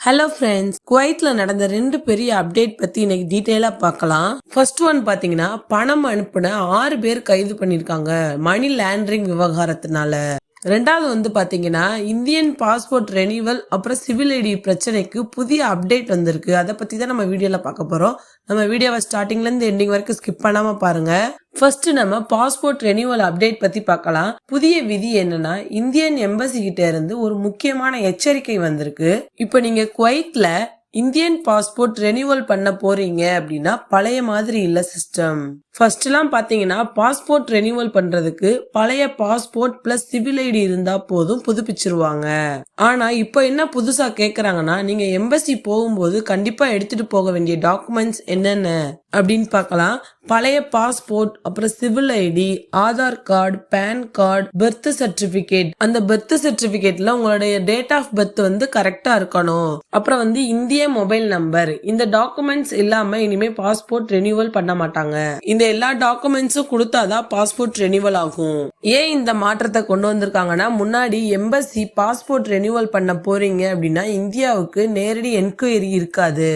Hello friends குவைத்தில் நடந்த ரெண்டு பெரிய அப்டேட் பற்றி இன்னைக்கு டீட்டெயிலாக பார்க்கலாம். ஃபர்ஸ்ட் ஒன் பார்த்தீங்கன்னா பணம் அனுப்பின ஆறு பேர் கைது பண்ணிருக்காங்க. மணி லேண்டரிங் விவகாரத்தினால. ரெண்டாவது வந்து பார்த்தீங்கன்னா இந்தியன் பாஸ்போர்ட் ரெனிவல் அப்புறம் சிவில் ஐடி பிரச்சனைக்கு புதிய அப்டேட் வந்திருக்கு. அதை பற்றி தான் நம்ம வீடியோவில் பார்க்க போகிறோம் நம்ம வீடியோவை ஸ்டார்டிங்லேருந்து எண்டிங் வரைக்கும் ஸ்கிப் பண்ணாமல் பாருங்கள் ஃபர்ஸ்ட் நம்ம பாஸ்போர்ட் ரெனியூவல் அப்டேட் பத்தி பார்க்கலாம். புதிய விதி என்னன்னா இந்தியன் எம்பசி கிட்ட இருந்து ஒரு முக்கியமான எச்சரிக்கை வந்திருக்கு. இப்போ நீங்க குவைத்ல இந்தியன் பாஸ்போர்ட் ரெனியூவல் பண்ண போறீங்க அப்படின்னா பழைய மாதிரி இல்ல சிஸ்டம் ஃபர்ஸ்ட்லாம் பார்த்தீங்கன்னா பாஸ்போர்ட் ரெனியூவல் பண்ணுறதுக்கு பழைய பாஸ்போர்ட் ப்ளஸ் சிவில் ஐடி இருந்தால் போதும் புதுப்பிச்சிருவாங்க. ஆனால் இப்போ என்ன புதுசாக கேட்குறாங்கன்னா நீங்கள் எம்பசி போகும்போது கண்டிப்பாக எடுத்துட்டு போக வேண்டிய டாக்குமெண்ட்ஸ் என்னென்ன அப்படின்னு பார்க்கலாம் பழைய பாஸ்போர்ட் அப்புறம் civil ID Aadhaar card PAN card birth certificate அந்த பர்த் சர்டிபிகேட்ல உங்களுடைய டேட் ஆஃப் பர்த் வந்து கரெக்டா இருக்கணும். அப்புறம் வந்து இந்திய மொபைல் நம்பர் இந்த டாக்குமெண்ட்ஸ் இல்லாம இனிமே பாஸ்போர்ட் ரெனியூவல் பண்ண மாட்டாங்க. இந்த எல்லா டாக்குமெண்ட்ஸும் கொடுத்தாதான் பாஸ்போர்ட் ரெனியூவல் ஆகும். ஏன் இந்த மாற்றத்தை கொண்டு வந்திருக்காங்கன்னா முன்னாடி எம்பசி பாஸ்போர்ட் ரெனியூவல் பண்ண போறீங்க அப்படின்னா இந்தியாவுக்கு நேரடி என்கொயரி இருக்காது.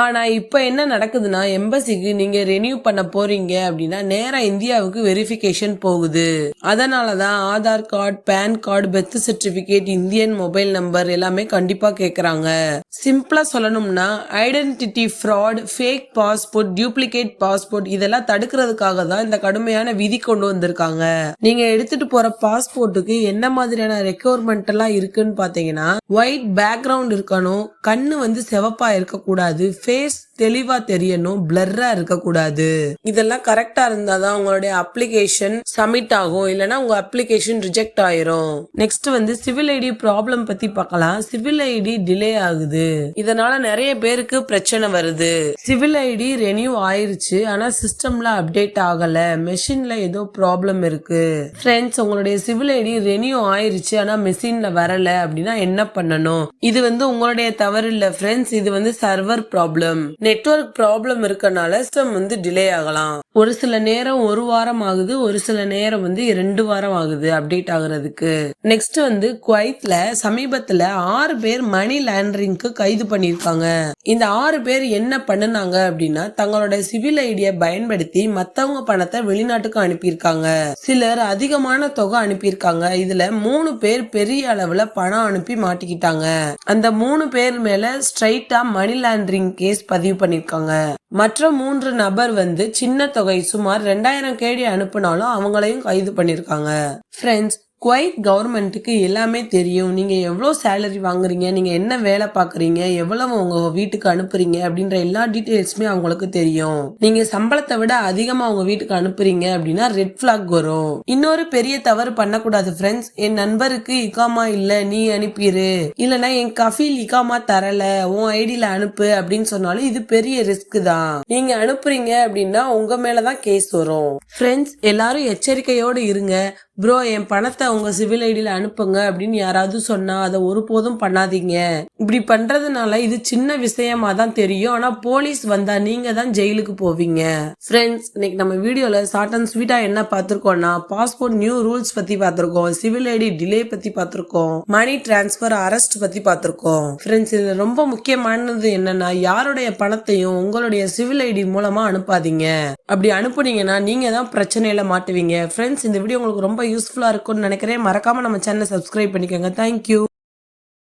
ஆனா இப்ப என்ன நடக்குதுன்னா எம்பசிக்கு நீங்க ரெனியூ பண்ண போறீங்க அப்படின்னா நேரா இந்தியாவுக்கு வெரிஃபிகேஷன் போகுது. அதனாலதான் Aadhaar card PAN card birth certificate Indian mobile number எல்லாமே கண்டிப்பா கேக்குறாங்க. சிம்பிளா சொல்லணும்னா identity fraud fake passport duplicate passport இதெல்லாம் தடுக்கிறதுக்காக தான் இந்த கடுமையான விதி கொண்டு வந்திருக்காங்க. நீங்க எடுத்துட்டு போற பாஸ்போர்ட்டுக்கு என்ன மாதிரியான ரெக்குவயர்மெண்ட் எல்லாம் இருக்குன்னு பாத்தீங்கன்னா ஒயிட் பேக்ரவுண்ட் இருக்கணும் கண்ணு வந்து செவப்பா இருக்கக்கூடாது ஃபேஸ் தெளிவா தெரியணும் பிளர்ரா இருக்கக்கூடாது. இதெல்லாம் கரெக்டா இருந்தாதான் உங்களுடைய அப்ளிகேஷன் சப்மிட் ஆகும். இல்லைனா உங்க அப்ளிகேஷன் ரிஜெக்ட் ஆயிரும். நெக்ஸ்ட் வந்து சிவில் ஐடி ப்ராப்ளம் பத்தி பார்க்கலாம். சிவில் ஐடி டிலே ஆகுது. இதனால நிறைய பேருக்கு பிரச்சனை வருது. சிவில் ஐடி ரெனியூ ஆயிருச்சு. ஆனா சிஸ்டம்ல அப்டேட் ஆகல. மெஷின்ல ஏதோ ப்ராப்ளம் இருக்கு. ஃப்ரெண்ட்ஸ் உங்களுடைய சிவில் ஐடி ரெனியூ ஆயிருச்சு. ஆனா மெஷின்ல வரல அப்படின்னா என்ன பண்ணணும்? இது வந்து உங்களுடைய தவறு இல்ல. ஃப்ரெண்ட்ஸ் இது வந்து சர்வர் ப்ராப்ளம் நெட்வொர்க் ப்ராப்ளம் இருக்கனால சிஸ்டம் வந்து டிலே ஆகலாம். ஒரு சில நேரம் ஒரு வாரம் ஆகுது ஒரு சில நேரம் வந்து ரெண்டு வாரம் ஆகுது அப்டேட் ஆகுறதுக்கு. நெக்ஸ்ட் வந்து குவைத்ல சமீபத்துல ஆறு பேர் மணி லாண்டரிங்க்கு கைது பண்ணிருக்காங்க இந்த ஆறு பேர் என்ன பண்ணுனாங்க அப்படின்னா தங்களோட சிவில் ஐடியை பயன்படுத்தி மத்தவங்க பணத்தை வெளிநாட்டுக்கு அனுப்பியிருக்காங்க. சிலர் அதிகமான தொகை அனுப்பியிருக்காங்க. இதுல மூணு பேர் பெரிய அளவுல பணம் அனுப்பி மாட்டிக்கிட்டாங்க. அந்த மூணு பேர் மேல ஸ்ட்ரைட்டா மணி லாண்டரிங் கேஸ் பதிவு பண்ணிருக்காங்க மற்ற மூன்று நபர் வந்து சின்ன தொகை சுமார் ரெண்டாயிரம் கேடி அனுப்புனாலும் அவங்களையும் கைது பண்ணிருக்காங்க ஃப்ரெண்ட்ஸ் குவைட் கவர்மெண்ட்டுக்கு எல்லாமே தெரியும். நீங்கள் எவ்வளோ சேலரி வாங்குறீங்க நீங்கள் என்ன வேலை பார்க்குறீங்க எவ்வளவு உங்கள் வீட்டுக்கு அனுப்புறீங்க அப்படின்ற எல்லா டீட்டெயில்ஸுமே அவங்களுக்கு தெரியும். நீங்கள் சம்பளத்தை விட அதிகமாக உங்கள் வீட்டுக்கு அனுப்புறீங்க அப்படின்னா ரெட் ஃப்ளாக் வரும். இன்னொரு பெரிய தவறு பண்ணக்கூடாது ஃப்ரெண்ட்ஸ் என் நண்பருக்கு இகாமா இல்லை நீ அனுப்பிடு இல்லைனா என் கஃபீல் இகாமா தரல உன் ஐடியில் அனுப்பு அப்படின்னு சொன்னாலும் இது பெரிய ரிஸ்க் தான். நீங்கள் அனுப்புறீங்க அப்படின்னா உங்கள் மேலே தான் கேஸ் வரும். ஃப்ரெண்ட்ஸ் எல்லாரும் எச்சரிக்கையோடு இருங்க. ப்ரோ என் பணத்தை உங்கள் சிவில் ஐடியில் அனுப்புங்க அப்படின்னு யாராவது சொன்னால் அதை ஒருபோதும் பண்ணாதீங்க. இப்படி பண்ணுறதுனால இது சின்ன விஷயமா தான் தெரியும். ஆனால் போலீஸ் வந்தால் நீங்கள் தான் ஜெயிலுக்கு போவீங்க. ஃப்ரெண்ட்ஸ் இன்னைக்கு நம்ம வீடியோவில் ஷார்ட் அண்ட் ஸ்வீட்டாக என்ன பார்த்துருக்கோன்னா பாஸ்போர்ட் நியூ ரூல்ஸ் பற்றி பார்த்துருக்கோம். சிவில் ஐடி டிலே பற்றி பார்த்துருக்கோம். மணி டிரான்ஸ்ஃபர் அரெஸ்ட் பற்றி பார்த்துருக்கோம். ஃப்ரெண்ட்ஸ் இதில் ரொம்ப முக்கியமானது என்னன்னா யாருடைய பணத்தையும் உங்களுடைய சிவில் ஐடி மூலமாக அனுப்பாதீங்க. அப்படி அனுப்புனீங்கன்னா நீங்கள் தான் பிரச்சனையில் மாட்டுவீங்க. ஃப்ரெண்ட்ஸ் இந்த வீடியோ உங்களுக்கு ரொம்ப யூஸ்ஃபுல்லா இருக்கும்னு நினைக்கிறேன். மறக்காம நம்ம சேனலை சப்ஸ்கிரைப் பண்ணிக்கோங்க. தேங்க்யூ